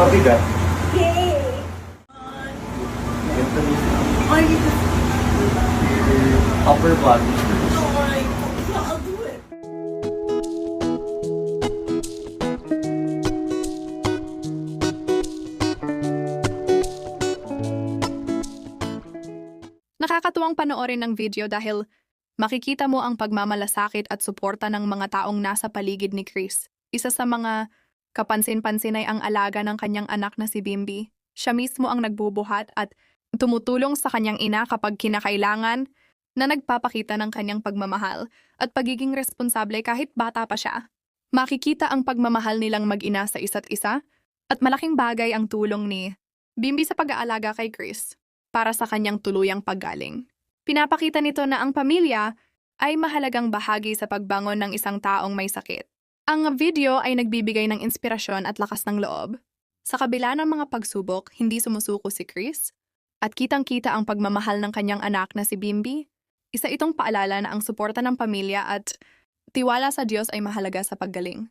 Mabigat. Yay! Ito mismo. Ay, ito. Upper body. Nakakatuwang panoorin ng video dahil makikita mo ang pagmamalasakit at suporta ng mga taong nasa paligid ni Chris. Isa sa mga kapansin-pansin ay ang alaga ng kanyang anak na si Bimbi. Siya mismo ang nagbubuhat at tumutulong sa kanyang ina kapag kinakailangan na nagpapakita ng kanyang pagmamahal at pagiging responsable kahit bata pa siya. Makikita ang pagmamahal nilang mag-ina sa isa't isa at malaking bagay ang tulong ni Bimbi sa pag-aalaga kay Chris para sa kanyang tuluyang paggaling. Pinapakita nito na ang pamilya ay mahalagang bahagi sa pagbangon ng isang taong may sakit. Ang video ay nagbibigay ng inspirasyon at lakas ng loob. Sa kabila ng mga pagsubok, hindi sumusuko si Chris at kitang-kita ang pagmamahal ng kanyang anak na si Bimbi. Isa itong paalala na ang suporta ng pamilya at tiwala sa Diyos ay mahalaga sa paggaling.